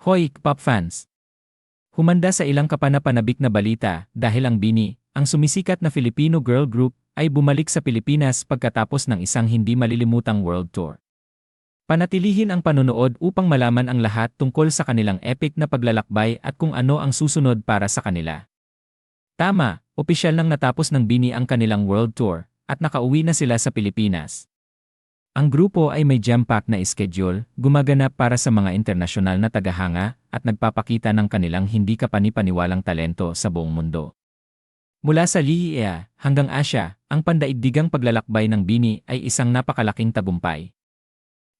Hoy, K-pop fans! Humanda sa ilang kapanapanabik na balita dahil ang Bini, ang sumisikat na Filipino girl group, ay bumalik sa Pilipinas pagkatapos ng isang hindi malilimutang world tour. Panatilihin ang panonood upang malaman ang lahat tungkol sa kanilang epic na paglalakbay at kung ano ang susunod para sa kanila. Tama, opisyal nang natapos ng Bini ang kanilang world tour at nakauwi na sila sa Pilipinas. Ang grupo ay may jam-pack na schedule, gumaganap para sa mga internasyonal na tagahanga, at nagpapakita ng kanilang hindi kapanipaniwalang talento sa buong mundo. Mula sa Liia hanggang Asya, ang pandaigdigang paglalakbay ng Bini ay isang napakalaking tagumpay.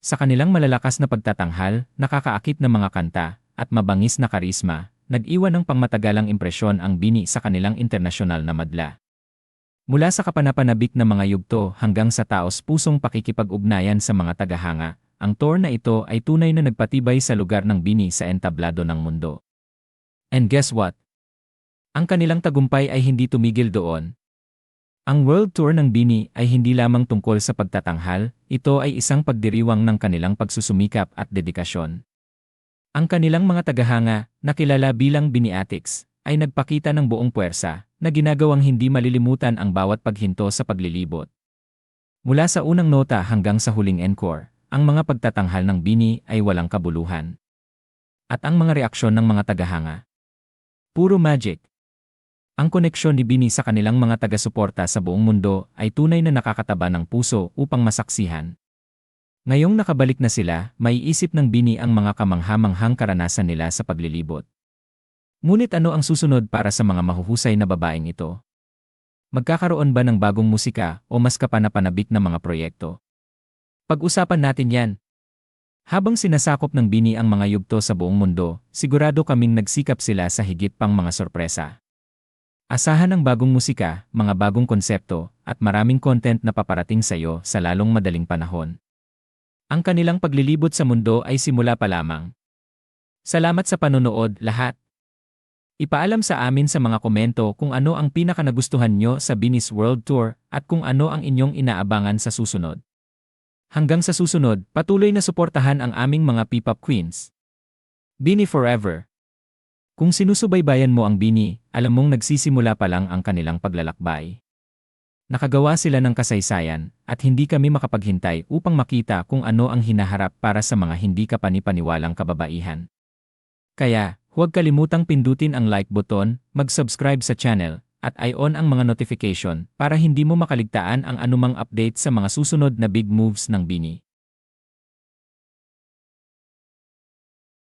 Sa kanilang malalakas na pagtatanghal, nakakaakit na mga kanta, at mabangis na karisma, nag-iwan ng pangmatagalang impresyon ang Bini sa kanilang internasyonal na madla. Mula sa kapanapanabik na mga yugto hanggang sa taos-pusong pakikipag-ugnayan sa mga tagahanga, ang tour na ito ay tunay na nagpatibay sa lugar ng Bini sa entablado ng mundo. And guess what? Ang kanilang tagumpay ay hindi tumigil doon. Ang world tour ng Bini ay hindi lamang tungkol sa pagtatanghal, ito ay isang pagdiriwang ng kanilang pagsusumikap at dedikasyon. Ang kanilang mga tagahanga, na kilala bilang Biniatics, ay nagpakita ng buong puwersa na ginagawang hindi malilimutan ang bawat paghinto sa paglilibot. Mula sa unang nota hanggang sa huling encore, ang mga pagtatanghal ng Bini ay walang kabuluhan. At ang mga reaksyon ng mga tagahanga. Puro magic. Ang koneksyon ni Bini sa kanilang mga taga-suporta sa buong mundo ay tunay na nakakataba ng puso upang masaksihan. Ngayong nakabalik na sila, may isip ng Bini ang mga kamanghamanghang karanasan nila sa paglilibot. Ngunit ano ang susunod para sa mga mahuhusay na babaeng ito? Magkakaroon ba ng bagong musika o mas kapanapanabik na mga proyekto? Pag-usapan natin yan. Habang sinasakop ng bini ang mga yugto sa buong mundo, sigurado kaming nagsikap sila sa higit pang mga sorpresa. Asahan ang bagong musika, mga bagong konsepto, at maraming content na paparating sa iyo sa lalong madaling panahon. Ang kanilang paglilibot sa mundo ay simula pa lamang. Salamat sa panonood lahat. Ipaalam sa amin sa mga komento kung ano ang pinaka nagustuhan nyo sa Binis World Tour at kung ano ang inyong inaabangan sa susunod. Hanggang sa susunod, patuloy na suportahan ang aming mga P-pop queens. Bini Forever Kung sinusubaybayan mo ang Bini, alam mong nagsisimula pa lang ang kanilang paglalakbay. Nakagawa sila ng kasaysayan at hindi kami makapaghintay upang makita kung ano ang hinaharap para sa mga hindi kapanipaniwalang kababaihan. Kaya, Huwag kalimutang pindutin ang like button, mag-subscribe sa channel, at i-on ang mga notification para hindi mo makaligtaan ang anumang update sa mga susunod na big moves ng Bini.